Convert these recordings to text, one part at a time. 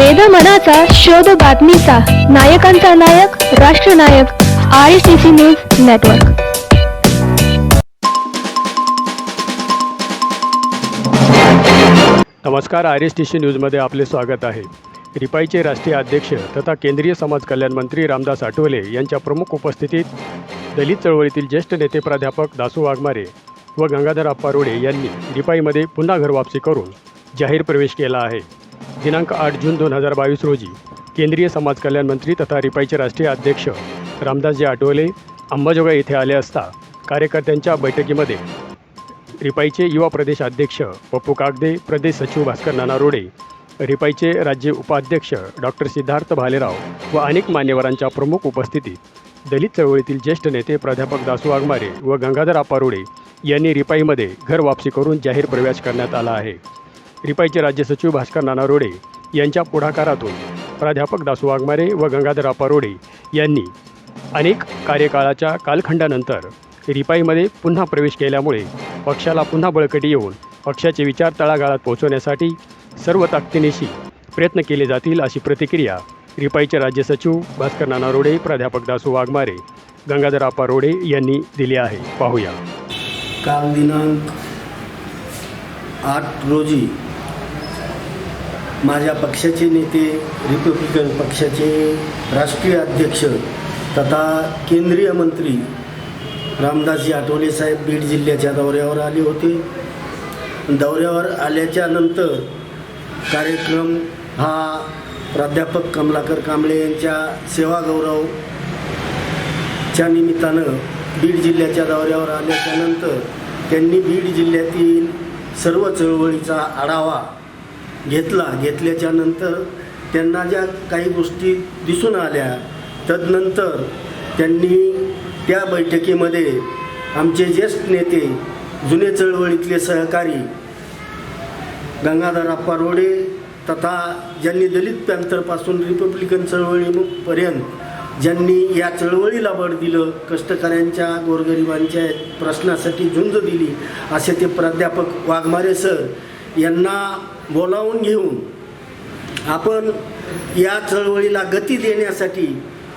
वेद मनाचा शोध बातमीचा. नायकांचा नायक राष्ट्रनायक I C C news network नमस्कार आर एस टी सी न्यूजमध्ये आपले स्वागत आहे. रिपाईचे राष्ट्रीय अध्यक्ष तथा केंद्रीय समाज कल्याण मंत्री रामदास आठवले यांच्या प्रमुख उपस्थितीत दलित चळवळीतील ज्येष्ठ नेते प्राध्यापक दासू वाघमारे व गंगाधर अप्पा रोडे यांनी रिपाईमध्ये पुन्हा घरवापसी करून जाहीर प्रवेश केला आहे. दिनांक आठ जून दोन हजार बावीस रोजी केंद्रीय समाज कल्याण मंत्री तथा रिपाईचे राष्ट्रीय अध्यक्ष रामदासजी आठवले अंबाजोगाई येथे आले असता कार्यकर्त्यांच्या बैठकीमध्ये रिपाईचे युवा प्रदेश अध्यक्ष पप्पू कागदे प्रदेश सचिव भास्कर नाना रोडे रिपाईचे राज्य उपाध्यक्ष डॉक्टर सिद्धार्थ भालेराव व अनेक मान्यवरांच्या प्रमुख उपस्थितीत दलित चळवळीतील ज्येष्ठ नेते प्राध्यापक दासू आगमारे व गंगाधर आप्पा यांनी रिपाईमध्ये घर वापसी करून जाहीर प्रवेश करण्यात आला आहे. रिपाईचे राज्य सचिव भास्कर नाना रोडे यांच्या पुढाकारातून प्राध्यापक दासू वाघमारे व गंगाधर आप्पा रोडे यांनी अनेक कार्यकाळाच्या कालखंडानंतर रिपाईमध्ये पुन्हा प्रवेश केल्यामुळे पक्षाला पुन्हा बळकटी येऊन पक्षाचे विचार तळागाळात पोहोचवण्यासाठी सर्व ताकदीनेशी प्रयत्न केले जातील अशी प्रतिक्रिया रिपाईचे राज्य सचिव भास्कर नाना रोडे प्राध्यापक दासू वाघमारे गंगाधर अपारोडे रोडे यांनी दिली आहे. पाहूया. काल दिनांक आठ रोजी माझ्या पक्षाचे नेते रिपब्लिकन पक्षाचे राष्ट्रीय अध्यक्ष तथा केंद्रीय मंत्री रामदासजी आठवले साहेब बीड जिल्ह्याच्या दौऱ्यावर आले होते. दौऱ्यावर आल्याच्यानंतर कार्यक्रम हा प्राध्यापक कमलाकर कांबळे यांच्या सेवा च्या निमित्तानं बीड जिल्ह्याच्या दौऱ्यावर आल्याच्यानंतर त्यांनी बीड जिल्ह्यातील सर्व चळवळीचा आढावा घेतला घेतल्याच्या नंतर त्यांना ज्या काही गोष्टी दिसून आल्या तदनंतर त्यांनी त्या बैठकीमध्ये आमचे ज्येष्ठ नेते जुने चळवळीतले सहकारी गंगाधर अप्पा रोडे तथा ज्यांनी दलित पॅन्थरपासून रिपब्लिकन चळवळीपर्यंत ज्यांनी या चळवळीला बळ दिलं कष्टकऱ्यांच्या गोरगरिबांच्या प्रश्नासाठी झुंज दिली असे ते प्राध्यापक वाघमारे सर यांना बोलावून घेऊन आपण या चळवळीला गती देण्यासाठी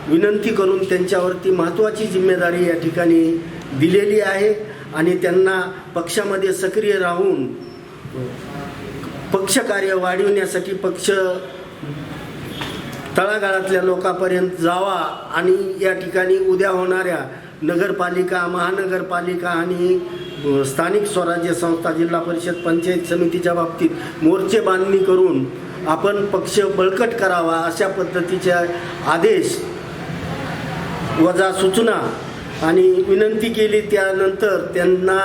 विनंती करून त्यांच्यावरती महत्त्वाची जिम्मेदारी या ठिकाणी दिलेली आहे आणि त्यांना पक्षामध्ये सक्रिय राहून पक्षकार्य वाढविण्यासाठी पक्ष तळागाळातल्या लोकांपर्यंत जावा आणि या ठिकाणी उद्या होणाऱ्या नगरपालिका महानगरपालिका आणि स्थानिक स्वराज्य संस्था जिल्हा परिषद पंचायत समितीच्या बाबतीत मोर्चे बांधणी करून आपण पक्ष बळकट करावा अशा पद्धतीचे आदेश वजा सूचना आणि विनंती केली. त्यानंतर त्यांना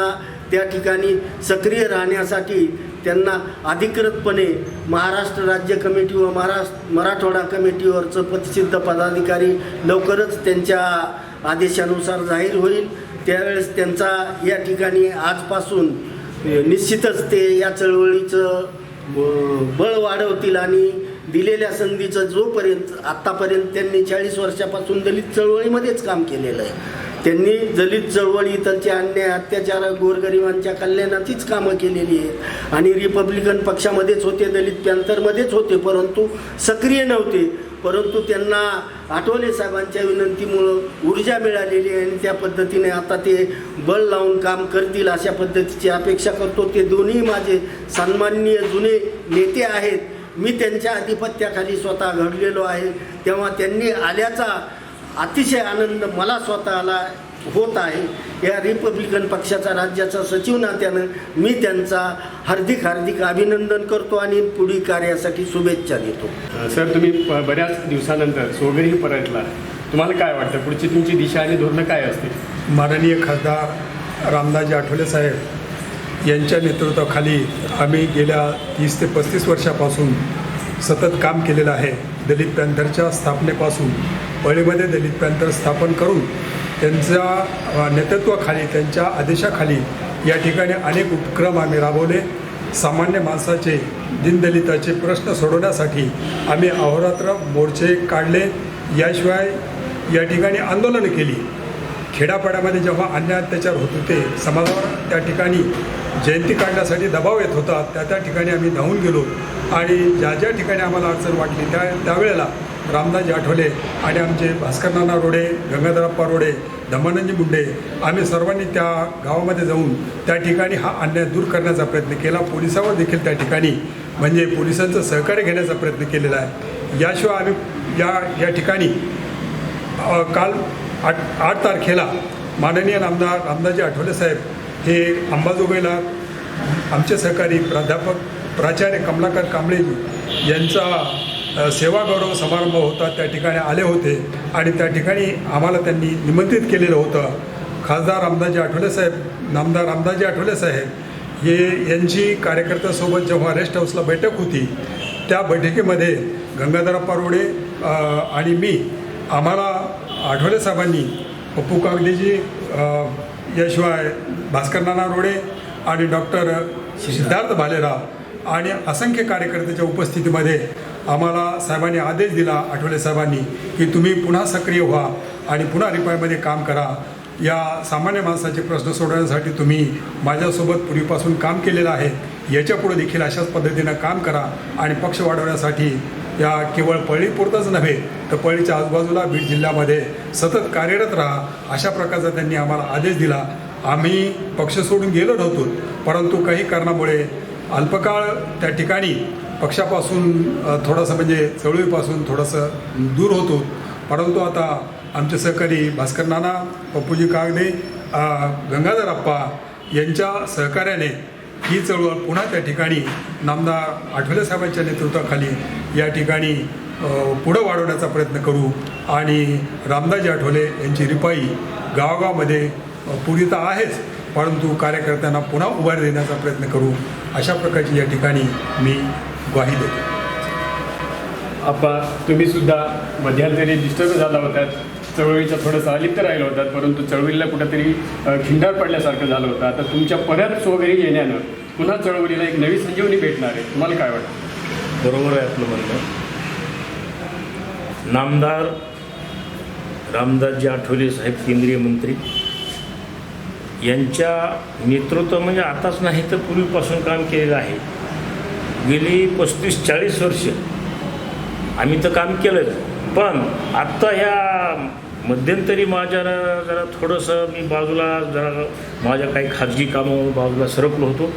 त्या ठिकाणी सक्रिय राहण्यासाठी त्यांना अधिकृतपणे महाराष्ट्र राज्य कमिटी व महाराष्ट्र मराठवाडा कमिटीवरचं प्रतिसिद्ध पदाधिकारी लवकरच त्यांच्या आदेशानुसार जाहीर होईल. त्यावेळेस त्यांचा या ठिकाणी आजपासून निश्चितच ते या चळवळीचं ब- बळ वाढवतील आणि दिलेल्या संधीचं जोपर्यंत आत्तापर्यंत त्यांनी चाळीस वर्षापासून दलित चळवळीमध्येच काम केलेलं आहे. त्यांनी दलित चळवळी इथलचे अन्याय अत्याचार गोरगरिबांच्या कल्याणाचीच कामं केलेली आहेत. आणि रिपब्लिकन पक्षामध्येच होते दलित पॅंथरमध्येच होते परंतु सक्रिय नव्हते. परंतु त्यांना आठवले साहेबांच्या विनंतीमुळं ऊर्जा मिळालेली आहे आणि त्या पद्धतीने आता ते बळ लावून काम करतील अशा पद्धतीची अपेक्षा करतो. ते दोन्ही माझे सन्माननीय जुने नेते आहेत. मी त्यांच्या आधिपत्याखाली स्वतः घडलेलो आहे. तेव्हा त्यांनी आल्याचा अतिशय आनंद मला स्वतःला होत आहे. या रिपब्लिकन पक्षाचा राज्याचा सचिव नात्यानं मी त्यांचा हार्दिक हार्दिक अभिनंदन करतो आणि पुढील कार्यासाठी शुभेच्छा देतो. सर तुम्ही बऱ्याच दिवसानंतर सोगरी परतला तुम्हाला काय वाटतं? पुढची तुमची दिशा आणि धोरणं काय असतील? माननीय खासदार रामदासजी आठवले साहेब यांच्या नेतृत्वाखाली आम्ही गेल्या तीस ते पस्तीस वर्षापासून सतत काम केलेलं आहे. दलित पॅंथरच्या स्थापनेपासून पळीमध्ये दलित पॅंथर स्थापन करून त्यांच्या नेतृत्वाखाली त्यांच्या आदेशाखाली या ठिकाणी अनेक उपक्रम आम्ही राबवले. सामान्य माणसाचे दीनदलिताचे प्रश्न सोडवण्यासाठी आम्ही अहोरात्र मोर्चे काढले. याशिवाय या ठिकाणी आंदोलनं केली. खेड्यापाड्यामध्ये जेव्हा अन्याय अत्याचार होत होते समाजावर त्या ठिकाणी जयंती काढण्यासाठी दबाव येत होता त्या त्या ठिकाणी आम्ही धावून गेलो. आणि ज्या ज्या ठिकाणी आम्हाला अडचण वाटली त्या त्यावेळेला रामदासजी आठवले आणि आमचे भास्कर नाना रोडे गंगाधरप्पा रोडे धमानंदजी मुंडे आम्ही सर्वांनी त्या गावामध्ये जाऊन त्या ठिकाणी हा अन्याय दूर करण्याचा प्रयत्न केला. पोलिसावर देखील त्या ठिकाणी म्हणजे पोलिसांचं सहकार्य घेण्याचा प्रयत्न केलेला आहे. याशिवाय आम्ही या या ठिकाणी काल आठ आठ तारखेला माननीय नामदार रामदासजी आठवले साहेब हे अंबाजोगाईला आमचे सहकारी प्राध्यापक प्राचार्य कमलाकर कांबळेजी यांचा सेवागौरव सेवा गौरव समारंभ होता त्या ठिकाणी आले होते आणि त्या ठिकाणी आम्हाला त्यांनी निमंत्रित केलेलं होतं. खासदार रामदाजी आठवले साहेब नामदार रामदासजी आठवले साहेब हे यांची कार्यकर्त्यासोबत जेव्हा रेस्ट हाऊसला बैठक होती त्या बैठकीमध्ये गंगाधरप्पा रोडे आणि मी आम्हाला आठवले साहेबांनी पप्पू कागदेजी याशिवाय भास्कर नाना रोडे आणि डॉक्टर सिद्धार्थ भालेराव आणि असंख्य कार्यकर्त्याच्या उपस्थितीमध्ये आम्हाला साहेबांनी आदेश दिला आठवले साहेबांनी की तुम्ही पुन्हा सक्रिय व्हा आणि पुन्हा रिपायमध्ये काम करा. या सामान्य माणसाचे प्रश्न सोडवण्यासाठी तुम्ही माझ्यासोबत पूर्वीपासून काम केलेलं आहे. याच्यापुढे देखील अशाच पद्धतीनं काम करा आणि पक्ष वाढवण्यासाठी या केवळ पळीपुरतंच नव्हे तर पळीच्या आजूबाजूला बीड जिल्ह्यामध्ये सतत कार्यरत राहा. अशा प्रकारचा त्यांनी आम्हाला आदेश दिला. आम्ही पक्ष सोडून गेलो नव्हतो परंतु काही कारणामुळे अल्पकाळ त्या ठिकाणी पक्षापासून थोडंसं म्हणजे चळवळीपासून थोडंसं दूर होतो. परंतु आता आमचे सहकारी भास्कर नाना पप्पूजी कागदे गंगाधर अप्पा यांच्या सहकार्याने ही चळवळ पुन्हा त्या ठिकाणी नामदार आठवले साहेबांच्या नेतृत्वाखाली या ठिकाणी पुढं वाढवण्याचा प्रयत्न करू. आणि रामदासजी आठवले यांची रिपाई गावागावामध्ये पुरी तर आहेच परंतु कार्यकर्त्यांना पुन्हा उभार देण्याचा प्रयत्न करू. अशा प्रकारची या ठिकाणी मी ग्वाही देतो. आप्पा तुम्ही सुद्धा मध्यंतरी डिस्टर्ब झाला होतात. चळवळीच्या थोडंसं अलिप्त राहिलं होतात परंतु चळवळीला कुठंतरी खिंडार पडल्यासारखं झालं होतं. आता तुमच्या परत सोगरी येण्यानं पुन्हा चळवळीला एक नवी संजीवनी भेटणार आहे. तुम्हाला काय वाटतं? बरोबर आहे आपलं म्हणणं. नामदार रामदासजी आठवले साहेब केंद्रीय मंत्री. यांच्या नेतृत्व म्हणजे आताच नाही तर पूर्वीपासून काम केलेलं आहे. गेली पस्तीस चाळीस वर्ष. आम्ही तर काम केलंच. पण आत्ता ह्या मध्यंतरी माझ्या जरा थोडंसं मी बाजूला जरा माझ्या काही खाजगी कामावर बाजूला सरकलो होतो.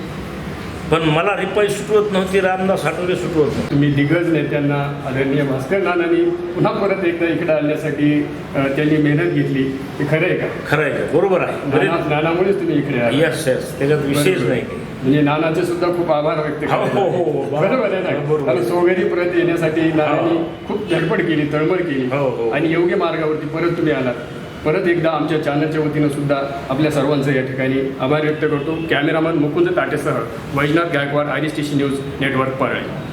पण मला रिपाई सुटवत नव्हती रामदास आठवले सुटवत नव्हते. तुम्ही दिग्गज नेत्यांना आदरणीय भास्कर नानांनी पुन्हा परत एकदा इकडे आणण्यासाठी त्यांनी मेहनत घेतली. हे खरं आहे का? खरं आहे का? बरोबर आहे. नाना नानामुळेच तुम्ही इकडे येस येस त्याच्यात विषयच नाही म्हणजे नानाचे सुद्धा खूप आभार व्यक्त हो, हो, हो, हो. बरोबर. आहे ना? बरोबर. कारण सोगरी परत येण्यासाठी नानांनी खूप धडपड केली तळमळ केली. हो, हो. आणि योग्य मार्गावरती परत तुम्ही आलात. परत एकदा आमच्या चॅनलच्या वतीनं सुद्धा आपल्या सर्वांचं या ठिकाणी आभार व्यक्त करतो. Cameraman Mukund ताटेसह Vaijnath Gaikwad I D news network Parli.